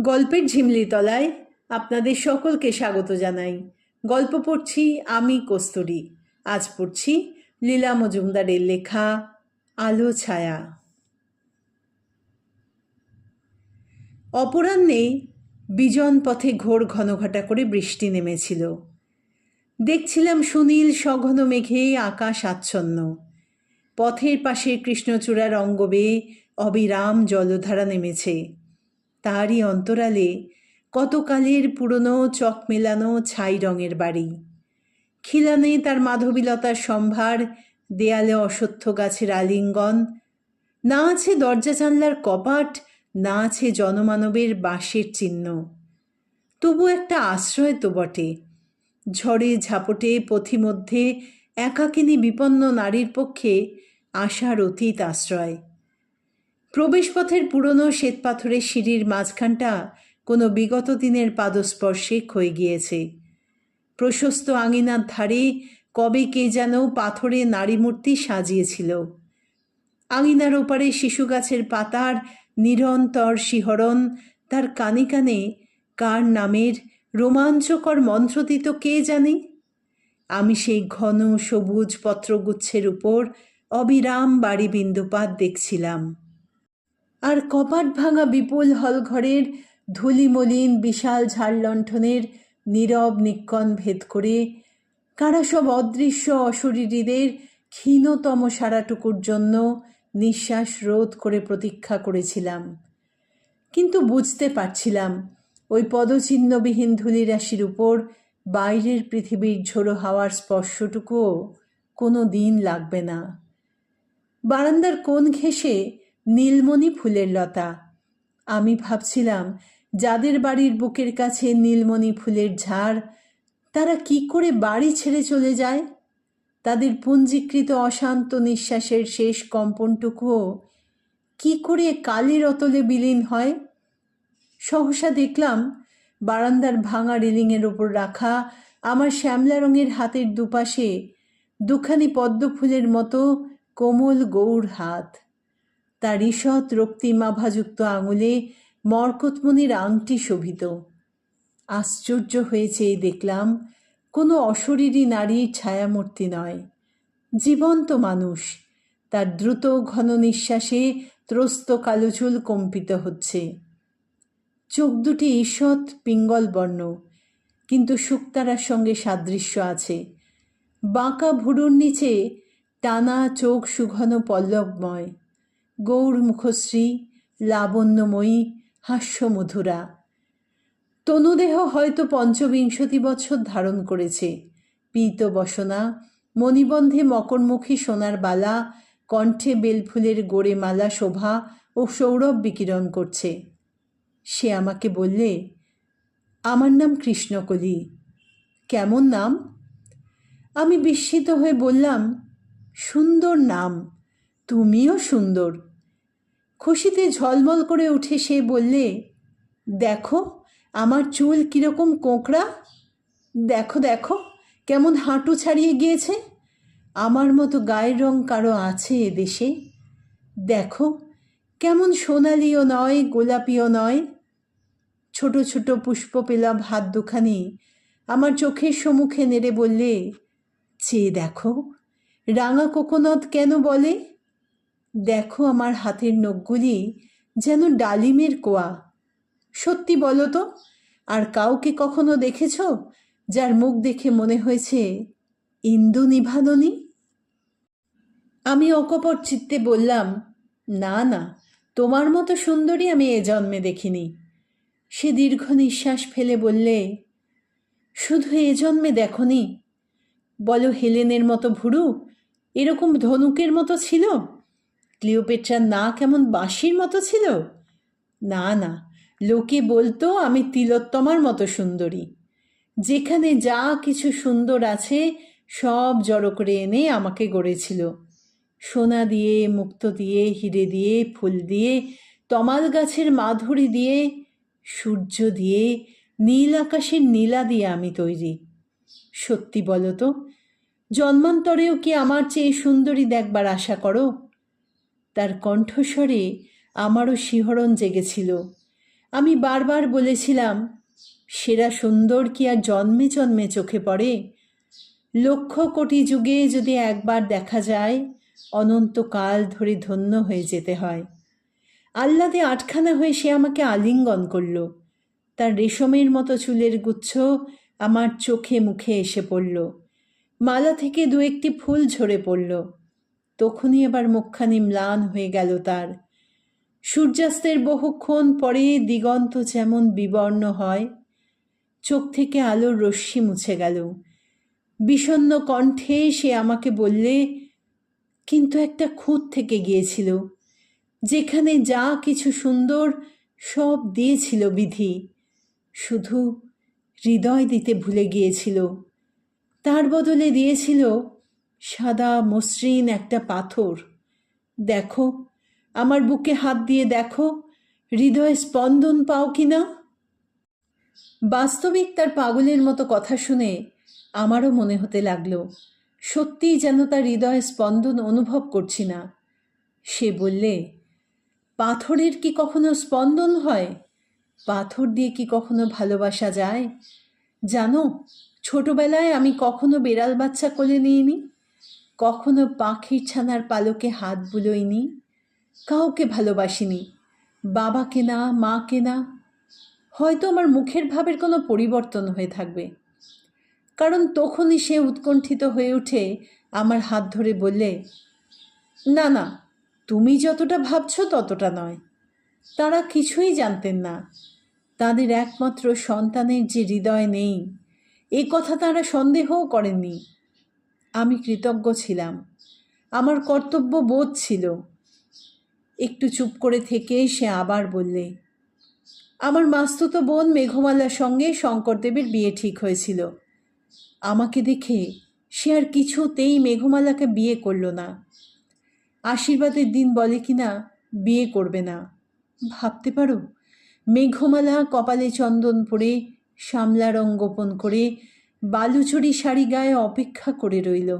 গল্পের ঝিমলি তলায় আপনাদের সকলকে স্বাগত জানাই। গল্প পড়ছি আমি, কস্তুরী। আজ পড়ছি লীলা মজুমদারের লেখা আলো, ছায়া। অপরাহ্নে বিজন পথে ঘোর ঘনঘটা করে বৃষ্টি নেমেছিল। দেখছিলাম সুনীল সঘন মেঘে আকাশ আচ্ছন্ন। পথের পাশে কৃষ্ণচূড়ার অঙ্গ বেয়ে অবিরাম জলধারা নেমেছে। তারই অন্তরালে কতকালের পুরনো চক মেলানো ছাই রঙের বাড়ি। খিলানে তার মাধবীলতার সম্ভার, দেয়ালে অশ্বত্থ গাছের আলিঙ্গন, না আছে দরজা জানলার কপাট, না আছে জনমানবের বাঁশের চিহ্ন। তবু একটা আশ্রয় তো বটে। ঝড়ে ঝাপটে পথিমধ্যে একাকিনী বিপন্ন নারীর পক্ষে আশার অতীত আশ্রয়। প্রবেশপথের পুরনো শ্বেতপাথরের সিঁড়ির মাঝখানটা কোনো বিগত দিনের পাদস্পর্শে ক্ষয়ে গিয়েছে। প্রশস্ত আঙিনার ধারে কবে কে যেন পাথরে নারী মূর্তি সাজিয়েছিল। আঙিনার ওপারে শিশু গাছের পাতার নিরন্তর শিহরণ, তার কানে কানে কার নামের রোমাঞ্চকর মন্ত্র দিত কে জানে? আমি সেই ঘন সবুজ পত্রগুচ্ছের উপর অবিরাম বাড়ি বিন্দুপাত দেখছিলাম। আর কপাট ভাঙা বিপুল হলঘরের ধুলিমলিন বিশাল ঝাড়লণ্ঠনের নীরব নিক্কণ ভেদ করে কারা সব অদৃশ্য অশরীরীদের ক্ষীণতম সারাটুকুর জন্য নিঃশ্বাস রোধ করে প্রতীক্ষা করেছিলাম। কিন্তু বুঝতে পারছিলাম ওই পদচিহ্নবিহীন ধূলিরাশির উপর বাইরের পৃথিবীর ঝোড়ো হাওয়ার স্পর্শটুকুও কোনো দিন লাগবে না। বারান্দার কোণ ঘেঁষে নীলমণি ফুলের লতা। আমি ভাবছিলাম, যাদের বাড়ির বুকের কাছে নীলমণি ফুলের ঝাড়, তারা কি করে বাড়ি ছেড়ে চলে যায়? তাদের পুঞ্জীকৃত অশান্ত নিঃশ্বাসের শেষ কম্পনটুকুও কি করে কালের অতলে বিলীন হয়? সহসা দেখলাম, বারান্দার ভাঙা রেলিংয়ের ওপর রাখা আমার শ্যামলা রঙের হাতের দুপাশে দুখানি পদ্ম ফুলের মতো কোমল গৌর হাত। তার ঈষৎ রক্তিমাভাযুক্ত আঙুলে মরকতমণির আংটি শোভিত। আশ্চর্য হয়েছে এই দেখলাম, কোনো অশরীরী নারীর ছায়ামূর্তি নয়। জীবন্ত মানুষ, তার দ্রুত ঘন নিঃশ্বাসে ত্রস্ত কালোচুল কম্পিত হচ্ছে। চোখ দুটি ঈষৎ পিঙ্গল বর্ণ, কিন্তু শুক্তারার সঙ্গে সাদৃশ্য আছে। বাঁকা ভুরুর নিচে টানা চোখ সুঘন পল্লবময়। গৌর মুখশ্রী লাবণ্যময়ী, হাস্যমধুরা। তনুদেহ হয়তো পঞ্চবিংশতি বছর ধারণ করেছে। পীত বসনা, মণিবন্ধে মকরমুখী সোনার বালা, কণ্ঠে বেলফুলের গোড়ে মালা শোভা ও সৌরভ বিকিরণ করছে। সে আমাকে বললে, আমার নাম কৃষ্ণকলি। কেমন নাম? আমি বিস্মিত হয়ে বললাম, সুন্দর নাম। তুমিও সুন্দর। খুশিতে ঝলমল করে উঠে সে বললে, দেখো, আমার চুল কীরকম কোঁকড়া। দেখো দেখো, কেমন হাঁটু ছাড়িয়ে গিয়েছে। আমার মতো গায়ের রং কারও আছে এ দেশে দেখো, কেমন সোনালিও নয়, গোলাপিও নয়। ছোট ছোট পুষ্প পেলাম হাত দুখানি। আমার চোখের সম্মুখে নেড়ে বললে, চেয়ে দেখো, রাঙা কোকোনদ কেন বলে? দেখো আমার হাতের নখগুলি যেন ডালিমের কোয়া। সত্যি বলো তো, আর কাউকে কখনো দেখেছ যার মুখ দেখে মনে হয়েছে ইন্দু নিভাননি আমি অকপট চিত্তে বললাম, না না, তোমার মতো সুন্দরী আমি এ জন্মে দেখিনি। সে দীর্ঘ নিঃশ্বাস ফেলে বললে, শুধু এ জন্মে দেখনি। বলো হেলেনের মতো ভুরু এরকম ধনুকের মতো ছিল? ক্লিওপেট্রার না কেমন বাঁশির মতো ছিল? না না, লোকে বলতো আমি তিলোত্তমার মতো সুন্দরী। যেখানে যা কিছু সুন্দর আছে সব জড়ো করে এনে আমাকে গড়েছিল। সোনা দিয়ে, মুক্ত দিয়ে, হিরে দিয়ে, ফুল দিয়ে, তমাল গাছের মাধুরী দিয়ে, সূর্য দিয়ে, নীল আকাশের নীলা দিয়ে আমি তৈরি। সত্যি বলো তো, জন্মান্তরেও কি আমার চেয়ে সুন্দরী দেখবার আশা করো? তার কণ্ঠস্বরে আমারও শিহরণ জেগেছিল। আমি বারবার বলেছিলাম, সেরা সুন্দর কি আর জন্মে জন্মে চোখে পড়ে? লক্ষ কোটি যুগে যদি একবার দেখা যায়, অনন্তকাল ধরে ধন্য হয়ে যেতে হয়। আহ্লাদে আটখানা হয়ে সে আমাকে আলিঙ্গন করল। তার রেশমের মতো চুলের গুচ্ছ আমার চোখে মুখে এসে পড়ল। মালা থেকে দু একটি ফুল ঝরে পড়ল। তখনই আবার মুখখানি ম্লান হয়ে গেল তার। সূর্যাস্তের বহুক্ষণ পরে দিগন্ত যেমন বিবর্ণ হয়, চোখ থেকে আলোর রশ্মি মুছে গেল। বিষণ্ণ কণ্ঠে সে আমাকে বললে, কিন্তু একটা খুঁত থেকে গিয়েছিল, যেখানে যা কিছু সুন্দর সব দিয়েছিল বিধি, শুধু হৃদয় দিতে ভুলে গিয়েছিল। তার বদলে দিয়েছিল সাদা মসৃণ একটা পাথর। দেখো, আমার বুকে হাত দিয়ে দেখো, হৃদয় স্পন্দন পাও কি না? বাস্তবিক তার পাগলের মতো কথা শুনে আমারও মনে হতে লাগল, সত্যিই যেন তার হৃদয় স্পন্দন অনুভব করছি না। সে বললে, পাথরের কি কখনো স্পন্দন হয়? পাথর দিয়ে কি কখনো ভালোবাসা যায়? জানো, ছোটবেলায় আমি কখনো বেড়াল বাচ্চা কোলে নিইনি? কখনো পাখির ছানার পালকে হাত বুলোইনি কাউকে ভালোবাসিনি। বাবাকে না, মাকে না। হয়তো আমার মুখের ভাবের কোনো পরিবর্তন হয়ে থাকবে। কারণ তখনই সে উৎকণ্ঠিত হয়ে উঠে আমার হাত ধরে বললে, না না, তুমি যতটা ভাবছ ততটা নয়। তারা কিছুই জানতেন না। তাদের একমাত্র সন্তানের যে হৃদয় নেই, এ কথা তারা সন্দেহও করেননি। আমি কৃতজ্ঞ ছিলাম। আমার কর্তব্য বোধ ছিল। একটু চুপ করে থেকে সে আবার বললে, আমার মাস্তুতো বোন মেঘমালার সঙ্গে শঙ্করদেবের বিয়ে ঠিক হয়েছিল। আমাকে দেখে সে আর কিছুতেই মেঘমালাকে বিয়ে করল না। আশীর্বাদের দিন বলে কিনা বিয়ে করবে না। ভাবতে পারো, মেঘমালা কপালে চন্দন পরে সামলা রং গোপন করে বালুচুরি শাড়ি গায়ে অপেক্ষা করে রইল।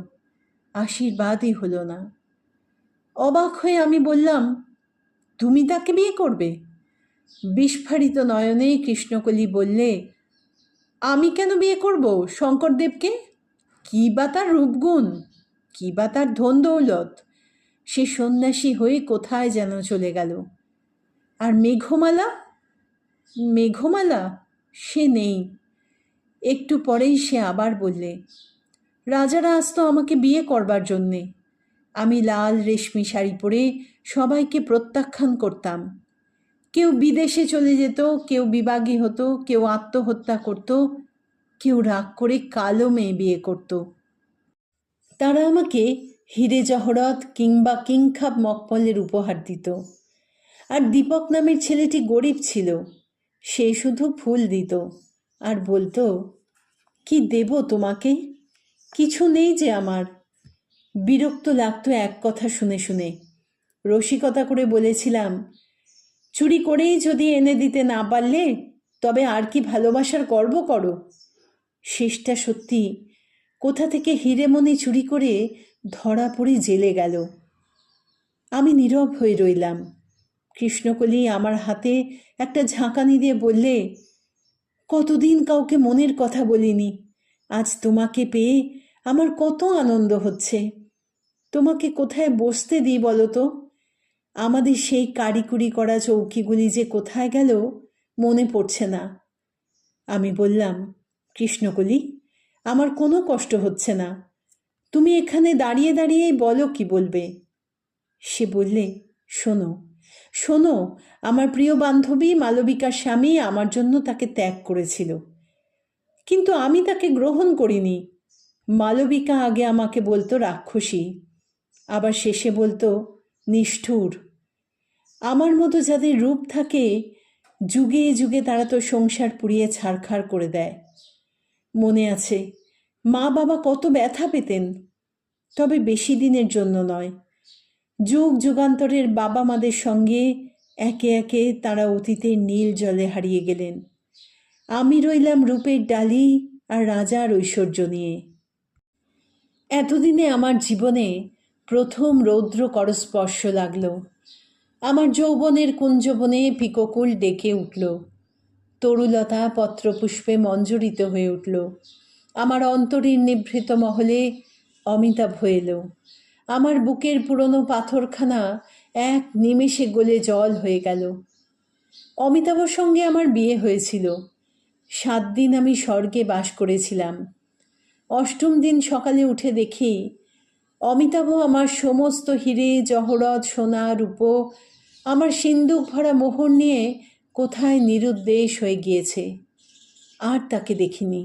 আশীর্বাদই হলো না। অবাক হয়ে আমি বললাম, তুমি তাকে বিয়ে করবে? বিস্ফারিত নয়নে কৃষ্ণকলি বললে, আমি কেন বিয়ে করব, শঙ্করদেবকে? কী বা তার রূপগুণ? কী বা তার ধন দৌলত? সে সন্ন্যাসী হয়ে কোথায় যেন চলে গেল? আর মেঘমালা? মেঘমালা? সে নেই। একটু পরেই সে আবার বললে রাজারা আসতো আমাকে বিয়ে করবার জন্যে। আমি লাল রেশমি শাড়ি পরে সবাইকে প্রত্যাখ্যান করতাম। কেউ বিদেশে চলে যেত, কেউ বিবাগী হতো, কেউ আত্মহত্যা করত, কেউ রাগ করে কালো মেয়ে বিয়ে করত। তারা আমাকে হিরে জহরত কিংবা কিংখাব মকমলের উপহার দিত। আর দীপক নামের ছেলেটি গরিব ছিল, সে শুধু ফুল দিত। আর বলতো, কি দেব তোমাকে? কিছু নেই যে আমার। বিরক্ত লাগতো এক কথা শুনে শুনে। রসিকতা করে বলেছিলাম, চুরি করেই যদি এনে দিতে না পারলে, তবে আর কি ভালোবাসার গর্ব করো? শেষটা সত্যি কোথা থেকে হিরেমণি চুরি করে ধরা পড়ে জেলে গেল। আমি নীরব হয়ে রইলাম। কৃষ্ণকলি আমার হাতে একটা ঝাঁকানি দিয়ে বললে কতদিন কাউকে মনের কথা বলিনি। আজ তোমাকে পেয়ে আমার কত আনন্দ হচ্ছে। তোমাকে কোথায় বসতে দিই বলো তো? আমাদের সেই কারিকুরি করা চৌকিগুলি যে কোথায় গেল মনে পড়ছে না। আমি বললাম, কৃষ্ণকলি, আমার কোনো কষ্ট হচ্ছে না। তুমি এখানে দাঁড়িয়ে দাঁড়িয়েই বলো কি বলবে? সে বললে, শোনো শোনো, আমার প্রিয় বান্ধবী মালবিকার স্বামী আমার জন্য তাকে ত্যাগ করেছিল। কিন্তু আমি তাকে গ্রহণ করিনি। মালবিকা আগে আমাকে বলতো রাক্ষসী, আবার শেষে বলতো নিষ্ঠুর। আমার মতো যাদের রূপ থাকে, যুগে যুগে তারা তো সংসার পুড়িয়ে ছাড়খাড় করে দেয়। মনে আছে মা বাবা কত ব্যথা পেতেন, তবে বেশি দিনের জন্য নয়। যুগ যুগান্তরের বাবা মাদের সঙ্গে একে একে তারা অতীতের নীল জলে হারিয়ে গেলেন। আমি রইলাম রূপের ডালি আর রাজার ঐশ্বর্য নিয়ে। এতদিনে আমার জীবনে প্রথম রৌদ্র করস্পর্শ লাগল। আমার যৌবনের কুঞ্জবনে পিককুল ডেকে উঠল। তরুলতা পত্রপুষ্পে মঞ্জরিত হয়ে উঠল। আমার অন্তরীর নিভৃত মহলে অমিতাভ হয়ে এলো। আমার বুকের পুরনো পাথরখানা এক নিমেষে গলে জল হয়ে গেল। অমিতাভর সঙ্গে আমার বিয়ে হয়েছিল। সাত দিন আমি স্বর্গে বাস করেছিলাম। অষ্টম দিন সকালে উঠে দেখি অমিতাভ আমার সমস্ত হিরে, জহরত, সোনা, রূপ, আমার সিন্দুক ভরা মোহর নিয়ে কোথায় নিরুদ্দেশ হয়ে গিয়েছে, আর তাকে দেখিনি।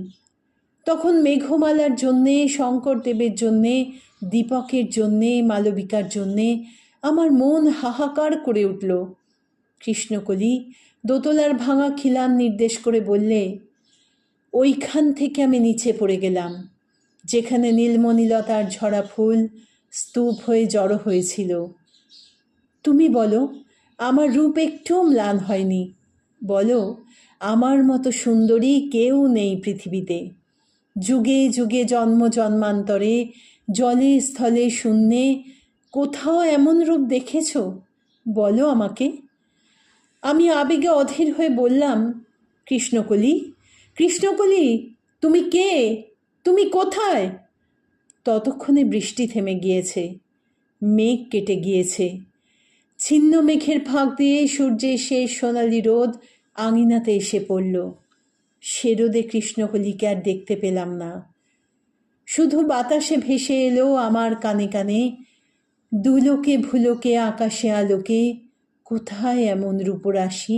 তখন মেঘমালার জন্যে, শঙ্করদেবের জন্যে দীপকের জন্যে, মালবিকার জন্যে আমার মন হাহাকার করে উঠল। কৃষ্ণকলি দোতলার ভাঙা খিলান নির্দেশ করে বললে, ওইখান থেকে আমি নিচে পড়ে গেলাম, যেখানে নীলমণিলতার ঝরা ফুল স্তূপ হয়ে জড়ো হয়েছিল। তুমি বলো, আমার রূপ একটুও ম্লান হয়নি। বলো, আমার মতো সুন্দরী কেউ নেই পৃথিবীতে। যুগে যুগে জন্ম জন্মান্তরে জলে, স্থলে, শূন্যে কোথাও এমন রূপ দেখেছ? বলো আমাকে। আমি আবেগে অধীর হয়ে বললাম, কৃষ্ণকলি কৃষ্ণকলি, তুমি কে? তুমি কোথায়? ততক্ষণে বৃষ্টি থেমে গিয়েছে, মেঘ কেটে গিয়েছে। ছিন্ন মেঘের ফাঁক দিয়ে সূর্যের শেষ সোনালি রোদ আঙিনাতে এসে পড়ল। সে রোদে কৃষ্ণকলিকে আর দেখতে পেলাম না। শুধু বাতাসে ভেসে এলো আমার কানে কানে দুলোকে ভুলোকে আকাশে আলোকে কোথায় এমন রূপরাশি?